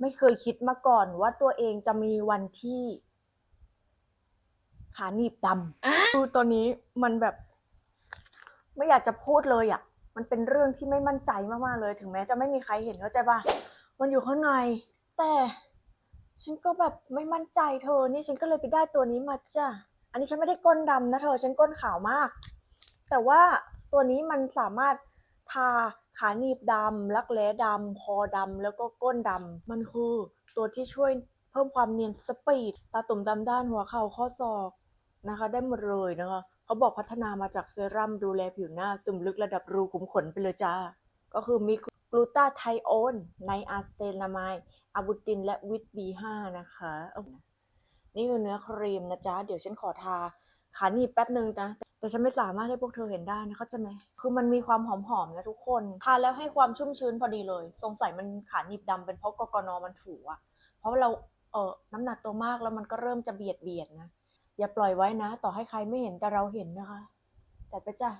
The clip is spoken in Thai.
ไม่เคยคิดมาก่อนว่าตัวเองจะมีวันที่ ขาหนีบดำคือตัวนี้มันแบบ ไม่อยากจะพูดเลยอะ มันเป็นเรื่องที่ไม่มั่นใจมากๆเลย ถึงแม้จะไม่มีใครเห็นเข้าใจป่ะมันอยู่ข้างใน แต่ฉันก็แบบไม่มั่นใจเธอ นี่ฉันก็เลยไปได้ตัวนี้มาจ้ะ อันนี้ฉันไม่ได้ก้นดำนะเธอ ฉันก้นขาวมาก แต่ว่าตัวนี้มันสามารถทา ขาหนีบดำ รักแร้ดำ คอดำ แล้วก็ก้นดำ มันคือตัวที่ช่วยเพิ่มความเนียนสปีด ตาตุ่มดำด้านหัวเข่าข้อศอกนะคะ ได้หมดเลยนะคะ เขาบอกพัฒนามาจากเซรั่มดูแลผิวหน้าซึมลึกระดับรูขุมขนไปเลยจ้า ก็คือมีกลูตาไทโอนไนอาเซนามายอะบูติน และวิต B5 นะคะ นี่คือเนื้อครีมนะจ๊ะ เดี๋ยวฉันขอทาขาหนีบแป๊บนึงนะ แต่ฉันไม่สามารถให้พวกเธอเห็นได้นะเข้าใจไหมคือมันมีความหอมๆนะทุกคน ทานแล้วให้ความชุ่มชื้นพอดีเลย สงสัยมันขาหนีบดำเป็นเพราะกกนมันถูอะเพราะเราเออน้ำหนักตัวมากแล้วมันก็เริ่มจะเบียดเบียดนะ อย่าปล่อยไว้นะ ต่อให้ใครไม่เห็นแต่เราเห็นนะคะ แต่ไปจ้ะ